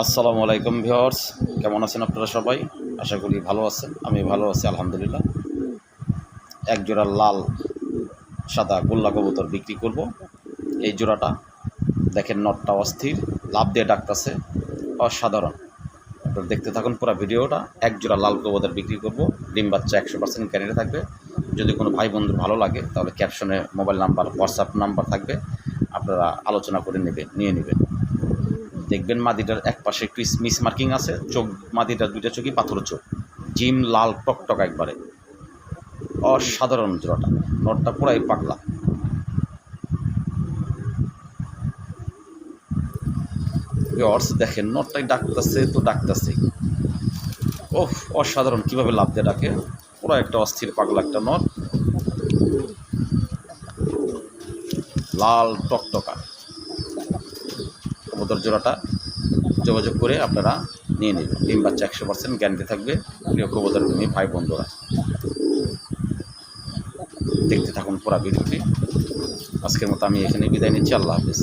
আসসালামু আলাইকুম ভিওর্স কেমন আছেন আপনারা সবাই? আশা করি ভালো আছেন, আমি ভালো আছি, আলহামদুলিল্লাহ। এক জোড়া লাল, সাদা গোল্লা কবুতর বিক্রি করব। এই জোড়াটা, দেখেন নটটা অস্থির, লাভ দিয়ে ডাকতেছে, অসাধারণ। আপনারা দেখতে থাকুন পুরো ভিডিওটা, এক জোড়া লাল কবুতর বিক্রি করব, ডিম বাচ্চা একশো পার্সেন্ট ক্যারিয়ারে থাকবে। যদি কোনো ভাই বন্ধুর ভালো লাগে, তাহলে ক্যাপশনে মোবাইল নাম্বার হোয়াটসঅ্যাপ নাম্বার থাকবে, আপনারা আলোচনা করে নেবেন, নিয়ে নেবেন। দেখবেন মাদিটার এক পাশে মিস মার্কিং আছে, চোখ মাদিটার দুইটা চোখই পাথর চোখ। জিম লাল টকটক একবারে। অসাধারণ জোড়াটা। নটটা পুরাই পাগলা। দেখেন, নটটাই ডাকতেছে তো ডাকতেছে ওহ অসাধারণ, কীভাবে লাভ দিয়ে ডাকে। পুরো একটা অস্থির, পাগলা একটা নট। লাল টকটকা। কবুতর জোড়াটা যোগাযোগ করে আপনারা নিয়ে নেবেন। ডিম বাচ্চা একশো পার্সেন্ট গ্যারান্টি থাকবে। প্রিয় কবুতর প্রেমী ভাই বন্ধুরা, দেখতে থাকুন পুরা ভিডিওটি। আজকের মতো আমি এখানে বিদায় নিচ্ছি। আল্লাহ হাফিজ।